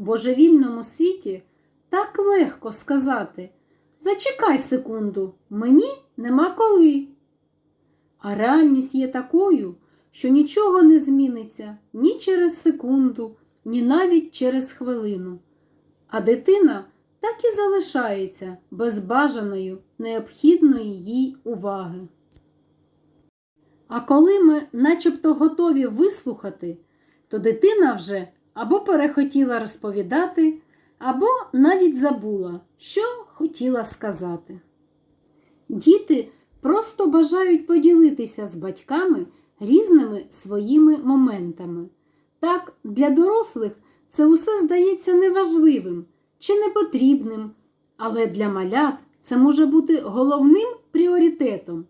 божевільному світі так легко сказати Зачекай секунду, мені нема коли. А реальність є такою, що нічого не зміниться ні через секунду, ні навіть через хвилину. А дитина так і залишається без бажаної, необхідної їй уваги. А коли ми начебто готові вислухати, то дитина вже або перехотіла розповідати, або навіть забула, що хотіла сказати. Діти просто бажають поділитися з батьками різними своїми моментами. Так, для дорослих це усе здається неважливим чи непотрібним, але для малят це може бути головним пріоритетом.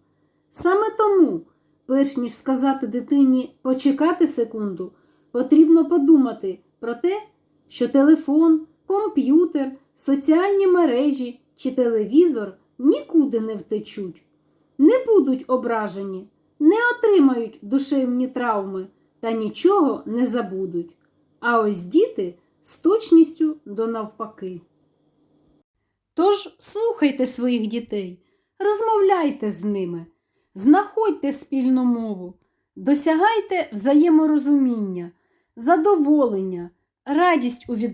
Саме тому, перш ніж сказати дитині почекати секунду, потрібно подумати про те, що телефон, комп'ютер, соціальні мережі чи телевізор нікуди не втечуть, не будуть ображені, не отримають душевні травми та нічого не забудуть. А ось діти з точністю до навпаки. Тож слухайте своїх дітей, розмовляйте з ними, знаходьте спільну мову, досягайте взаєморозуміння, задоволення, радість у відносинах.